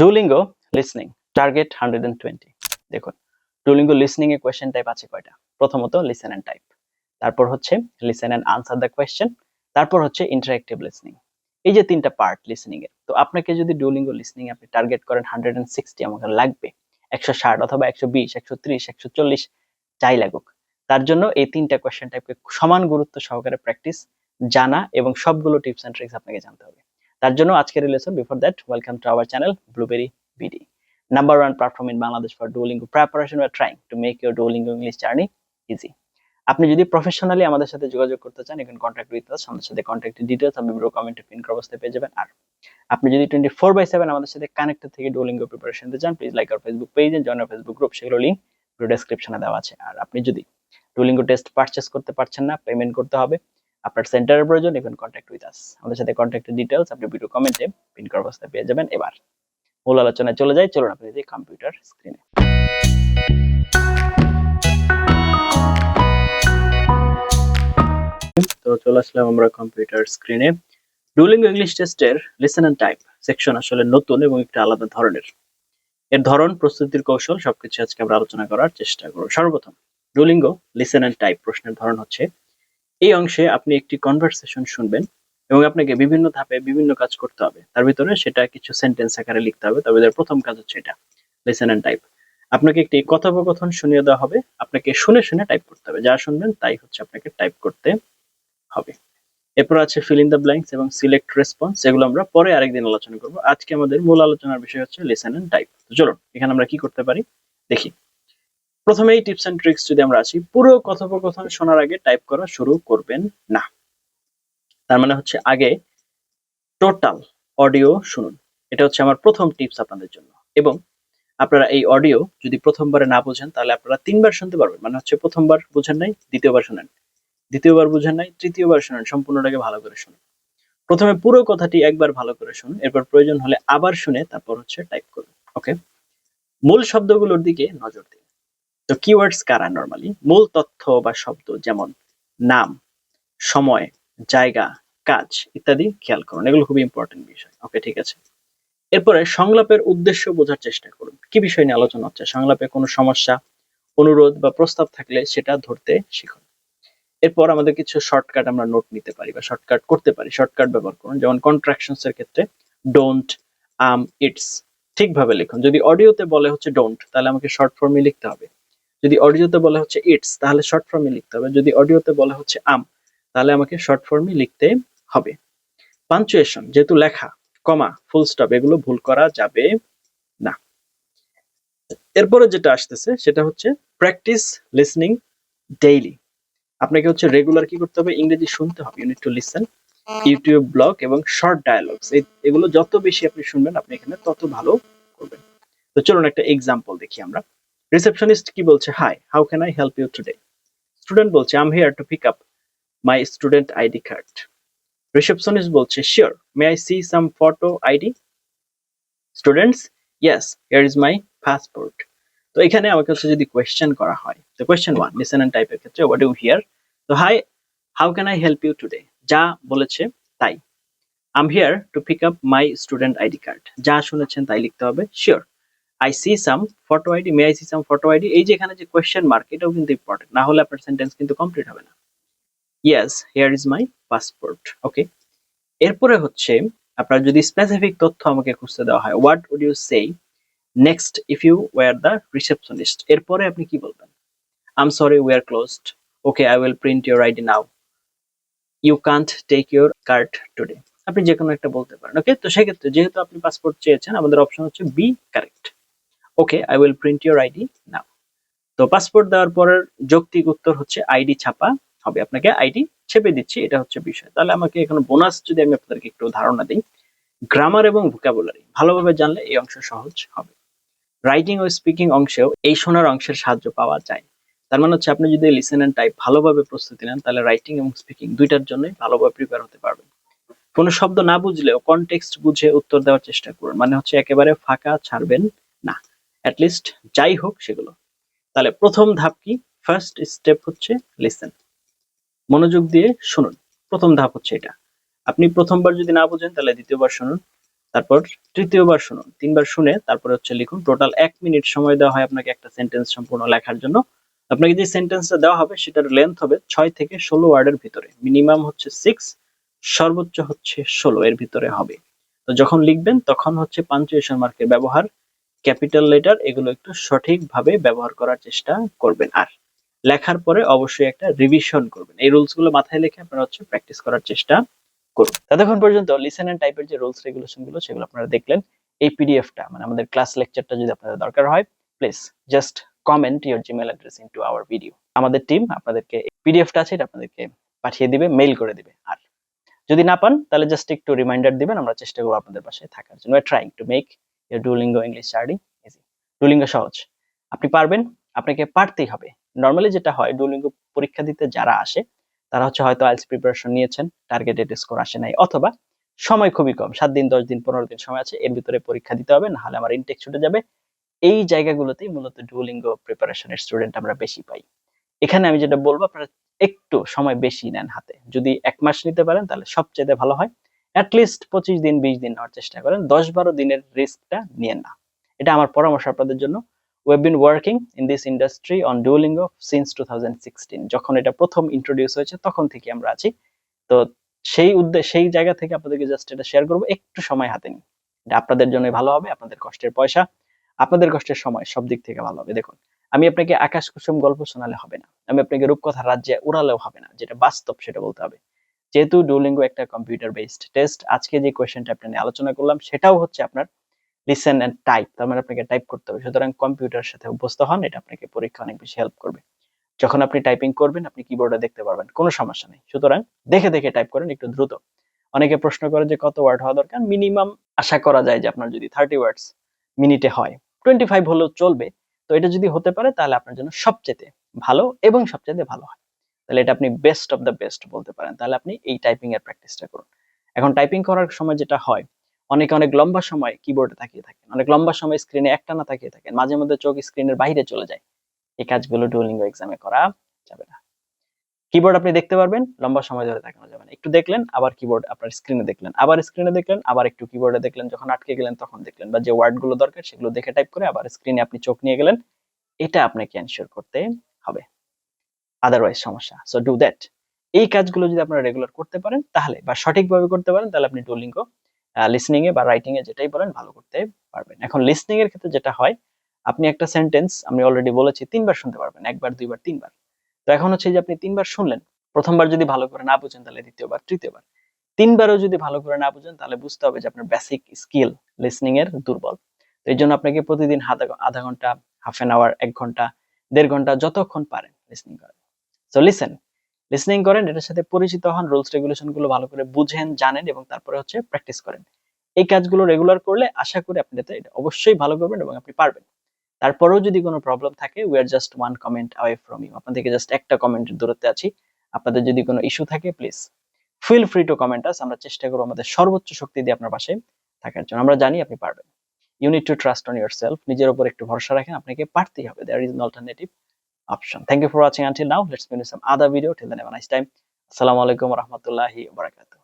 Duolingo listening target hundred and twenty দেখুন Duolingo listening এ question type আছে কয়টা? প্রথমত লিসেন এন্ড টাইপ তারপর হচ্ছে listen and answer the question তারপর হচ্ছে ইন্টারেক্টিভ লিসনিং এই যে তিনটা পার্ট লিসনিং এর, তো আপনাকে যদি ডুলিঙ্গো লিসনিং আপনি টার্গেট করেন হান্ড্রেড এন্ড সিক্সটি আমাকে লাগবে। একশো ষাট অথবা একশো বিশ, একশো ত্রিশ, একশো চল্লিশ, যাই লাগুক। তার জন্য এই তিনটা কোয়েশ্চেন টাইপকে সমান গুরুত্ব সহকারে প্র্যাকটিস জানা এবং সবগুলো টিপস এন্ড ট্রিক্স আপনাকে জানতে হবে। তার জন্য আজকের lesson before that welcome to our channel blueberry BD number one platform in Bangladesh for Duolingo preparation R trying to make your Duolingo English journey easy আপনি যদি প্রফেশনালি আমাদের সাথে যোগাযোগ করতে চান এখন কন্ট্যাক্ট উইথ আস আমাদের সাথে কন্ট্যাক্টের ডিটেলস আপনি ভিডিও কমেন্টে পিন করা অবস্থায় পেয়ে যাবেন। আর আপনি যদি টোয়েন্টি ফোর বাই সেভেন আমাদের সাথে কানেক্টেড থেকে ডুলিঙ্গো প্রিপারেশন চান প্লিজ লাইক আর ফেসবুক পেজ জয়েন আর ফেসবুক গ্রুপ সেগুলো লিঙ্ক ভিডিও ডেসক্রিপশনে দেওয়া আছে। আর আপনি যদি ডুলিঙ্গো টেস্ট পারচেস করতে পারছেন না পেমেন্ট করতে হবে আপনার সেন্টারের প্রয়োজন ইভেন কন্ট্যাক্ট উইথ আস আমাদের সাথে কন্ট্যাক্টের ডিটেলস আপনি ভিডিও কমেন্টে পিন করা অবস্থায় পেয়ে যাবেন এবার। মূল আলোচনায় চলে যাই, চলুন আপনি যে কম্পিউটার স্ক্রিনে তো চলে আসলাম আমরা কম্পিউটার স্ক্রিনে ডুলিঙ্গো ইংলিশ টেস্টের লিসেন এন্ড টাইপ সেকশন আসলে নতুন এবং একটা আলাদা ধরনের। এর ধরন, প্রস্তুতির কৌশল, সবকিছু আজকে আমরা আলোচনা করার চেষ্টা করব। সর্বপ্রথম ডুলিঙ্গো লিসেন এন্ড টাইপ প্রশ্নের ধরন হচ্ছে এই অংশে আপনি একটি কনভারসেশন শুনবেন এবং আপনাকে বিভিন্ন ধাপে বিভিন্ন কাজ করতে হবে। তার ভিতরে সেটা কিছু সেন্টেন্স আকারে লিখতে হবে। তবে এর প্রথম কাজ হচ্ছে এটা লিসেন এন্ড টাইপ আপনাকে একটি কথোপকথন শুনিয়ে দেওয়া হবে। আপনাকে শুনে শুনে টাইপ করতে হবে। যা শুনবেন তাই হচ্ছে আপনাকে টাইপ করতে হবে। এরপর আছে ফিল ইন দ্য ব্ল্যাঙ্কস এবং সিলেক্ট রেসপন্স এগুলো আমরা পরে আরেকদিন আলোচনা করব। আজকে আমাদের মূল আলোচনার বিষয় হচ্ছে লিসেন এন্ড টাইপ চলুন, এখানে আমরা কি করতে পারি? দেখি। প্রথমে এই টিপস এন্ড ট্রিক্স যদি আমরা আসি, পুরো কথোপকথন শোনার আগে টাইপ করা শুরু করবেন না। তার মানে হচ্ছে আগে টোটাল অডিও শুনুন। এটা হচ্ছে আমার প্রথম টিপস আপনাদের জন্য। এবং আপনারা এই অডিও যদি প্রথমবারে না বোঝেন, তাহলে আপনারা তিনবার শুনতে পারবেন। মানে হচ্ছে প্রথমবার বুঝেন নাই, দ্বিতীয়বার শোনেন। দ্বিতীয়বার বুঝেন নাই, তৃতীয়বার শুনেন। সম্পূর্ণটাকে ভালো করে শুনুন। প্রথমে পুরো কথাটি একবার ভালো করে শুনুন। এরপর প্রয়োজন হলে আবার শুনে তারপর হচ্ছে টাইপ করুন। ওকে মূল শব্দগুলোর দিকে নজর দিন। তো কিওয়ার্ডস কারা নর্মালি মূল তথ্য বা শব্দ যেমন নাম, সময়, জায়গা, কাজ ইত্যাদি খেয়াল করুন। এগুলো খুবই ইম্পর্টেন্ট বিষয়। ওকে ঠিক আছে। এরপরে সংলাপের উদ্দেশ্য বোঝার চেষ্টা করুন। কি বিষয় নিয়ে আলোচনা হচ্ছে? সংলাপে কোনো সমস্যা, অনুরোধ বা প্রস্তাব থাকলে সেটা ধরতে শিখুন। এরপর আমাদের কিছু শর্টকাট আমরা নোট নিতে পারি বা শর্টকাট করতে পারি। শর্টকাট ব্যবহার করুন। যেমন কন্ট্রাকশনস এর ক্ষেত্রে ডোন্ট আম ইটস ঠিকভাবে লিখুন। যদি অডিওতে বলে হচ্ছে ডোন্ট তাহলে আমাকে শর্ট ফর্মে লিখতে হবে। যদি অডিওতে বলে হচ্ছে ইটস তাহলে শর্ট ফর্মে লিখতে হবে। যদি অডিওতে বলা হচ্ছে আম তাহলে আমাকে শর্ট ফর্মে লিখতে হবে। পাঞ্চুয়েশন যেহেতু লেখা কমা ফুল স্টপ এগুলো ভুল করা যাবে না। এরপরে যেটা আসতেছে, সেটা হচ্ছে প্র্যাকটিস লিসনিং ডেইলি আপনাকে হচ্ছে রেগুলার কি করতে হবে? ইংরেজি শুনতে হবে। Unit two listen YouTube blog এবং শর্ট ডায়ালগস এগুলো যত বেশি আপনি শুনবেন, আপনি এখানে তত ভালো করবেন। তো চলুন একটা এক্সাম্পল দেখি আমরা। রিসেপশনিস্ট কি বলছে hi how can I help you today student বলছে I'm here to pick up my student ID card receptionist বলছে sure may I see some photo ID students yes here is my passport তো এখানে আমাকে হচ্ছে যদি question করা হয়, তো কোয়েশ্চেন ওয়ান লিসেন এন্ড টাইপের ক্ষেত্রে হোয়াট ইউ হিয়ার তো hi how can I help you today যা বলেছে, তাই। I'm here to pick up my student ID card যা শুনেছেন, তাই লিখতে হবে sure I see some photo ID may I see some photo ID এই যে এখানে যে কোয়েশ্চেন মার্ক এটাও কিন্তু ইম্পর্টেন্ট না হলে আপনার সেন্টেন্স কিন্তু কমপ্লিট হবে না। Yes here is my passport okay এরপরে হচ্ছে, আপনার যদি স্পেসিফিক তথ্য আমাকে খুঁজতে দেওয়া হয় what would you say next if you were the receptionist এরপরে আপনি কি বলবেন? I'm sorry we are closed okay I will print your ID now you can't take your card today আপনি যে কোনো একটা বলতে পারেন ওকে তো সেক্ষেত্রে যেহেতু আপনি পাসপোর্ট চেয়েছেন, আমাদের অপশন হচ্ছে B correct okay I will print your ID now তো পাসপোর্ট দেওয়ার পরের যৌক্তিক উত্তর হচ্ছে আইডি ছাপা হবে। আপনাকে আইডি ছেপে দিচ্ছি, এটা হচ্ছে বিষয়। তাহলে আমাকে এখানে বোনাস যদি আমি আপনাদেরকে একটু ধারণা দিই গ্রামার এবং ভোকাবুলারি ভালোভাবে জানলে এই অংশ সহজ হবে। রাইটিং ও স্পিকিং অংশেও এই শোনার অংশের সাহায্য পাওয়া যায়। তার মানে হচ্ছে আপনি যদি লিসেন এন্ড টাইপ ভালোভাবে প্রস্তুতি নেন, তাহলে রাইটিং এবং স্পিকিং দুইটার জন্যই ভালোভাবে প্রিপেয়ার হতে পারবেন। কোনো শব্দ না বুঝলেও কনটেক্সট বুঝে উত্তর দেওয়ার চেষ্টা করুন। মানে হচ্ছে একেবারে ফাঁকা, ছাড়বেন অ্যাটলিস্ট যাই হোক সেগুলো। তাহলে প্রথম ধাপ কি? ফার্স্ট স্টেপ হচ্ছে লিসেন মনোযোগ দিয়ে শুনুন। প্রথম ধাপ হচ্ছে এটা। আপনি প্রথমবার যদি না বোঝেন, তাহলে দ্বিতীয়বার শুনুন। তারপর তৃতীয়বার শুনুন। তিনবার শুনে তারপরে হচ্ছে লিখুন। টোটাল এক মিনিট সময় দেওয়া হয় আপনাকে একটা সেন্টেন্স সম্পূর্ণ লেখার জন্য। আপনাকে যে সেন্টেন্সটা দেওয়া হবে, সেটার লেন্থ হবে ছয় থেকে ষোলো ওয়ার্ডের ভিতরে। মিনিমাম হচ্ছে সিক্স সর্বোচ্চ হচ্ছে ষোলো এর ভিতরে হবে। তো যখন লিখবেন, তখন হচ্ছে পাঞ্চুয়েশন মার্কের ব্যবহার ক্যাপিটাল লেটার এগুলো একটু সঠিকভাবে ব্যবহার করার চেষ্টা করবেন। আর লেখার পরে অবশ্যই একটা রিভিশন করবেন। এই রুলসগুলো মাথায় রেখে আপনারা হচ্ছে প্র্যাকটিস করার চেষ্টা করুন। ততক্ষণ পর্যন্ত লিসেন এন্ড টাইপের যে রুলস রেগুলেশনগুলো সেগুলো আপনারা দেখলেন। এই পিডিএফটা মানে আমাদের ক্লাস লেকচারটা যদি আপনাদের দরকার হয় please just comment your Gmail address in to our video আমাদের টিম আপনাদেরকে পিডিএফটা আছে, এটা আপনাদেরকে পাঠিয়ে দিবে মেইল করে দিবে। আর যদি না পান, তাহলে জাস্ট একটু রিমাইন্ডার দিবেন, আমরা চেষ্টা করব আপনাদের পাশে থাকার জন্য। Trying to make Duolingo English study easy Duolingo সহজ। আপনি পারবেন, আপনাকে পারতেই হবে। নর্মালি যেটা হয় ডুলিঙ্গো পরীক্ষা দিতে যারা আসে, তারা হচ্ছে হয়তো আইএলস প্রিপারেশন নিয়েছেন টার্গেটেড স্কোর আসে নাই, অথবা সময় খুবই কম, সাত দিন, দশ দিন, পনেরো দিন সময় আছে, এর ভিতরে পরীক্ষা দিতে হবে, নাহলে আমার ইনটেক ছুটে যাবে। এই জায়গাগুলোতেই মূলত ডুলিঙ্গো প্রিপারেশনের স্টুডেন্ট আমরা বেশি পাই। এখানে আমি যেটা বলব, আপনারা একটু সময় বেশি নেন হাতে। যদি এক মাস নিতে পারেন, তাহলে সবচেয়ে ভালো হয়। অ্যাটলিস্ট পঁচিশ দিন, বিশ দিন নেওয়ার চেষ্টা করেন। দশ বারো দিনের রিস্কটা নিয়েন না। এটা আমার পরামর্শ আপনাদের জন্য। Have been working in this industry on Duolingo since 2016 যখন এটা প্রথম ইন্ট্রোডিউস হয়েছে, তখন থেকে আমরা আছি। তো সেই উদ্দেশ্য সেই জায়গা থেকে আপনাদেরকে জাস্ট এটা শেয়ার করব। একটু সময় হাতে নিন। এটা আপনাদের জন্য ভালো হবে, আপনাদের কষ্টের পয়সা, আপনাদের কষ্টের সময় সব দিক থেকে ভালো হবে। দেখুন, আমি আপনাকে আকাশ কুসুম গল্প শোনালে হবে না। আমি আপনাকে রূপকথা রাজ্যে উড়ালেও হবে না, যেটা বাস্তব সেটা বলতে হবে। যেহেতু ডুলিঙ্গো একটা কম্পিউটার বেসড টেস্ট আজকে যে কোয়েশ্চেনটা আপনি আলোচনা করলাম, সেটাও হচ্ছে আপনার লিসেন এন্ড টাইপ তার মানে আপনাকে টাইপ করতে হবে। সুতরাং কম্পিউটারের সাথে অভ্যস্ত হন, এটা আপনাকে পরীক্ষা অনেক বেশি হেল্প করবে। যখন আপনি টাইপিং করবেন, আপনি কিবোর্ডে দেখতে পারবেন, কোনো সমস্যা নেই। সুতরাং দেখে দেখে টাইপ করেন, একটু দ্রুত। অনেকে প্রশ্ন করে যে কত ওয়ার্ড হওয়া দরকার? মিনিমাম আশা করা যায় যে আপনার যদি থার্টি ওয়ার্ডস মিনিটে হয়। টোয়েন্টি ফাইভ হলেও চলবে। তো এটা যদি হতে পারে, তাহলে আপনার জন্য সবচেয়ে ভালো এবং সবচেয়ে ভালো হয়। তাহলে এটা আপনি বেস্ট অফ দ্য বেস্ট বলতে পারেন। তাহলে আপনি এই টাইপিং এর প্র্যাকটিসটা করুন। এখন টাইপিং করার সময় যেটা হয়, অনেকে অনেক লম্বা সময় কিবোর্ডে তাকিয়ে থাকেন, অনেক লম্বা সময় স্ক্রিনে একটানা তাকিয়ে থাকেন, মাঝে মধ্যে চোখ স্ক্রিনের বাইরে চলে যায়। এই কাজগুলো ডুলিঙ্গো এক্সামে করা যাবে না। কিবোর্ড আপনি দেখতে পারবেন, লম্বা সময় ধরে তাকানো যাবে না। একটু দেখলেন, আবার কিবোর্ড আপনার স্ক্রিনে দেখলেন, আবার স্ক্রিনে দেখলেন, আবার একটু কিবোর্ডে দেখলেন, যখন আটকে গেলেন তখন দেখলেন বা যে ওয়ার্ডগুলো দরকার সেগুলো দেখে টাইপ করে আবার স্ক্রিনে আপনি চোখ নিয়ে গেলেন। এটা আপনাকে এনশিওর করতে হবে। আদারওয়াইজ সমস্যা। সো ডু দ্যাট এই কাজগুলো যদি আপনারা রেগুলার করতে পারেন, তাহলে বা সঠিকভাবে করতে পারেন, তাহলে আপনি ডুলিঙ্গো লিসনিং এ বা রাইটিং এ যেটাই বলেন ভালো করতে পারবেন। এখন লিসনিং এর ক্ষেত্রে যেটা হয়, আপনি একটা সেন্টেন্স আমি অলরেডি বলেছি, তিনবার শুনতে পারবেন, একবার, দুইবার, তিনবার। তো এখন হচ্ছে যে আপনি তিনবার শুনলেন, প্রথমবার যদি ভালো করে না বুঝেন, তাহলে দ্বিতীয়বার, তৃতীয়বার। তিনবারও যদি ভালো করে না বুঝেন, তাহলে বুঝতে হবে যে আপনার বেসিক স্কিল লিসনিং এর দুর্বল। তো এই জন্য আপনাকে প্রতিদিন আধা ঘণ্টা হাফ এন আওয়ার এক ঘণ্টা, দেড় ঘণ্টা যতক্ষণ পারেন লিসনিং করেন। সো লিসেন লিসনিং করেন, এটার সাথে পরিচিত হন রুলস রেগুলেশনগুলো ভালো করে বুঝেন, জানেন এবং তারপরে হচ্ছে প্র্যাকটিস করেন। এই কাজগুলো রেগুলার করলে আশা করি আপনি এটা অবশ্যই ভালো করবেন এবং আপনি পারবেন। তারপরেও যদি কোনো প্রবলেম থাকে we are just one comment away from you আপনাদেরকে জাস্ট একটা কমেন্টের দূরত্বে আছি। আপনাদের যদি কোনো ইস্যু থাকে please feel free to comment us আমরা চেষ্টা করব আমাদের সর্বোচ্চ শক্তি দিয়ে আপনার পাশে থাকার জন্য। আমরা জানি আপনি পারবেন। You need to trust on yourself নিজের উপর একটু ভরসা রাখেন। আপনাকে পারতেই হবে। There is alternative option. Thank you for watching until now. Let's meet in some other video. Till then, have a nice time. Assalamualaikum warahmatullahi wa rahmatullahi wa barakatuh.